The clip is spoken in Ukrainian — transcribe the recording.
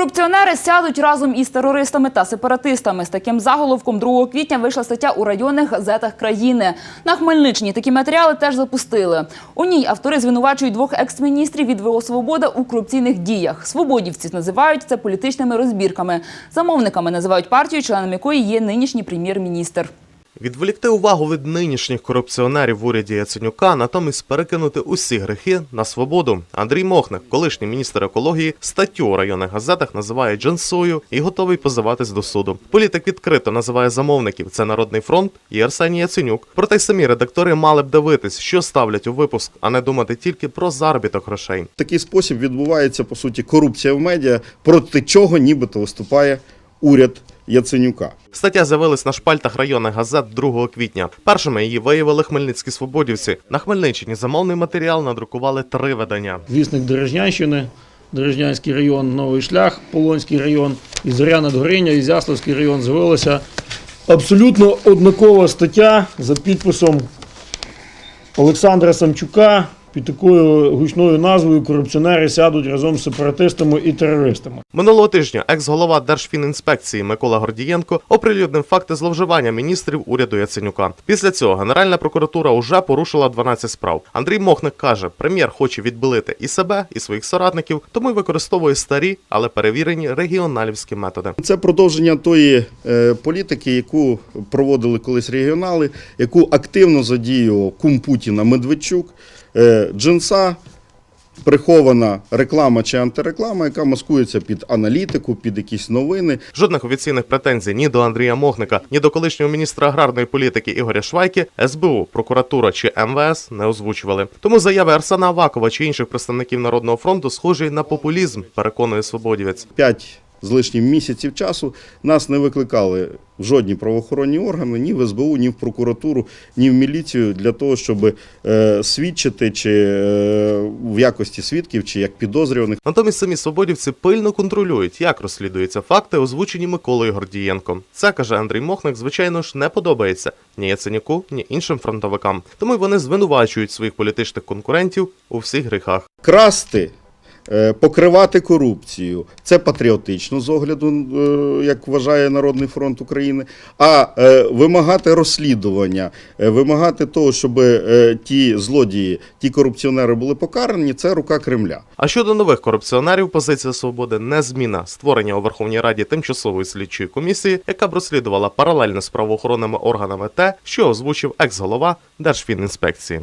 Корупціонери сядуть разом із терористами та сепаратистами. З таким заголовком 2 квітня вийшла стаття у районних газетах країни. На Хмельниччині такі матеріали теж запустили. У ній автори звинувачують двох екс-міністрів від ВО «Свобода» у корупційних діях. Свободівці називають це політичними розбірками. Замовниками називають партію, членом якої є нинішній прем'єр-міністр. Відволікти увагу від нинішніх корупціонерів в уряді Яценюка, натомість перекинути усі грехи на свободу. Андрій Мохник, колишній міністр екології, статтю у районних газетах називає джансою і готовий позиватись до суду. Політик відкрито називає замовників це Народний фронт і Арсеній Яценюк. Проте й самі редактори мали б дивитись, що ставлять у випуск, а не думати тільки про заробіток грошей. Такий спосіб відбувається по суті корупція в медіа, проти чого нібито виступає уряд Яценюка. Стаття з'явилась на шпальтах районних газет 2 квітня. Першими її виявили хмельницькі свободівці. На Хмельниччині замовний матеріал надрукували три видання. Вісник Дережнянщини, Дережнянський район, Новий Шлях, Полонський район, і Зоря Надгоріння, Ізяславський район з'явилася абсолютно однакова стаття за підписом Олександра Самчука під такою гучною назвою Корупціонери сядуть разом з сепаратистами і терористами. Минулого тижня екс-голова Держфінінспекції Микола Гордієнко оприлюднив факти зловживання міністрів уряду Яценюка. Після цього Генеральна прокуратура уже порушила 12 справ. Андрій Мохник каже, прем'єр хоче відбилити і себе, і своїх соратників, тому й використовує старі, але перевірені регіоналівські методи. Це продовження тої е, політики, яку проводили колись регіонали, яку активно задіював кум Путіна Медведчук, е, джинса. Прихована реклама чи антиреклама, яка маскується під аналітику, під якісь новини. Жодних офіційних претензій ні до Андрія Мохника, ні до колишнього міністра аграрної політики Ігоря Швайки, СБУ, прокуратура чи МВС не озвучували. Тому заяви Арсена Авакова чи інших представників Народного фронту схожі на популізм, переконує свободівець. П'ять з лишнім місяців часу нас не викликали в жодні правоохоронні органи, ні в СБУ, ні в прокуратуру, ні в міліцію для того, щоб е, свідчити чи е, в якості свідків, чи як підозрюваних. Натомість самі свободівці пильно контролюють, як розслідуються факти, озвучені Миколою Гордієнком. Це каже Андрій Мохник, звичайно ж, не подобається ні Яценюку, ні іншим фронтовикам. Тому й вони звинувачують своїх політичних конкурентів у всіх гріхах. Красти. Е, Покривати корупцію це патріотично з огляду, е, як вважає Народний фронт України. А е, вимагати розслідування, вимагати того, щоб ті злодії, ті корупціонери були покарані, це рука Кремля. А щодо нових корупціонерів, позиція свободи незмінна. Створення у Верховній Раді тимчасової слідчої комісії, яка б розслідувала паралельно з правоохоронними органами те, що озвучив екс-голова Держфінінспекції.